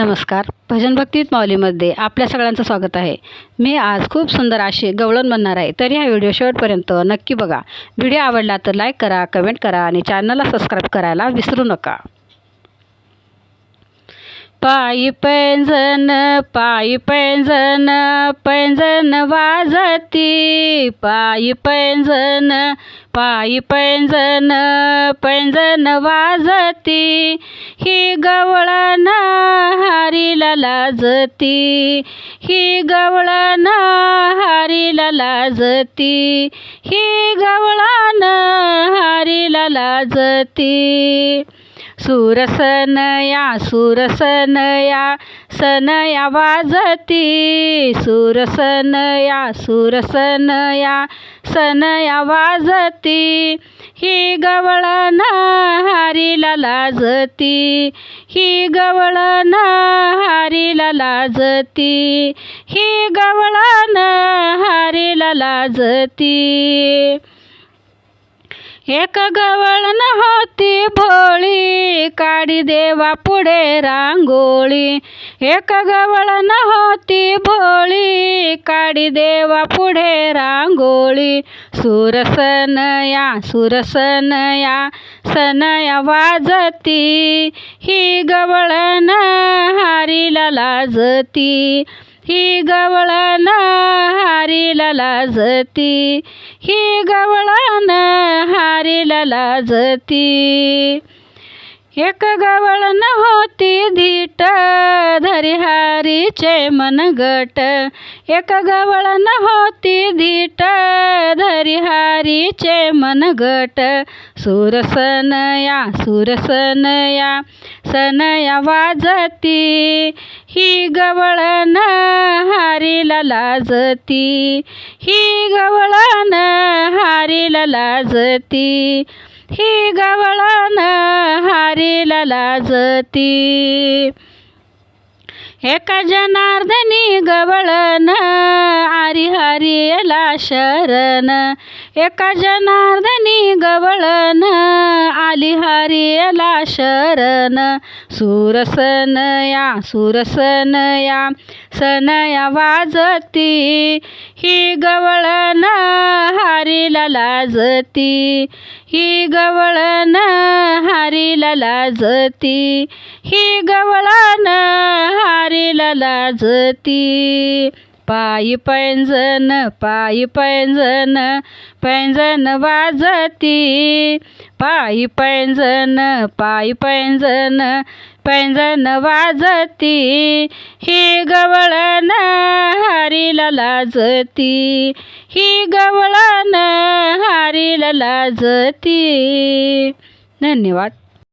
नमस्कार. भजन भक्तीत माऊलीमध्ये आपल्या सगळ्यांचं स्वागत आहे. मी आज खूप सुंदर अशी गवळण म्हणणार आहे. तर ह्या व्हिडिओ शेवटपर्यंत नक्की बघा. व्हिडिओ आवडला तर लाईक करा कमेंट करा आणि चॅनलला सबस्क्राईब करायला विसरू नका. पायी पैंजन पायी पैंजन पैंजन वाजती. पायी पैंजन पायी पैंजन पैंजन वाजती. ही गवळण लाजती. ही गवळण हारीला लाजती. ही गवळण हारीला लाजती. सुरसनया सुरसनया सनया वाजती. सुरसनया सुरसनया सनया वाजती. ही गवळना हारीला लाजती. ही गवळना हारीला लाजती. ही गवळना हारीला लाजती. एक गवळण होती भोळी. काढी देवा पुढे रांगोळी. एक गवळण होती भोळी. काढी देवा पुढे रांगोळी. सुरसनया सुरसनया सनया वाजती. ही गवळण हारीला लाजती. ही गवळण हारीला लाजती. ही गवळण हारीला लाजती. एक गवळण होती धीट धरिहारीचे मनगट एक गवळण होती धीट धरिहारीचे मनगट सुरसनया सुरसनया सनया वाजती. ही गवळण हारीला लाजती. ही गवळण हारीला लाजती. ही गवळण हारीला लाजती. एका जनार्दनी गवळण आरी हरियला शरण. एका जनार्दनी गवळण आली हरियला शरण. सुरसनया सुरसनया सनया वाजती. ही गवळण हरीला लाजती. ही गवळण हारीला लाजती. ही गवळण हारीला लाजती. पायी पैंजन पायी पैंजन पैंजन वाजती. पायी पैंजन पायी पैंजन पैंजन वाजती. ही गवळण हरीला लाजती. ही गवळ लाजती. धन्यवाद.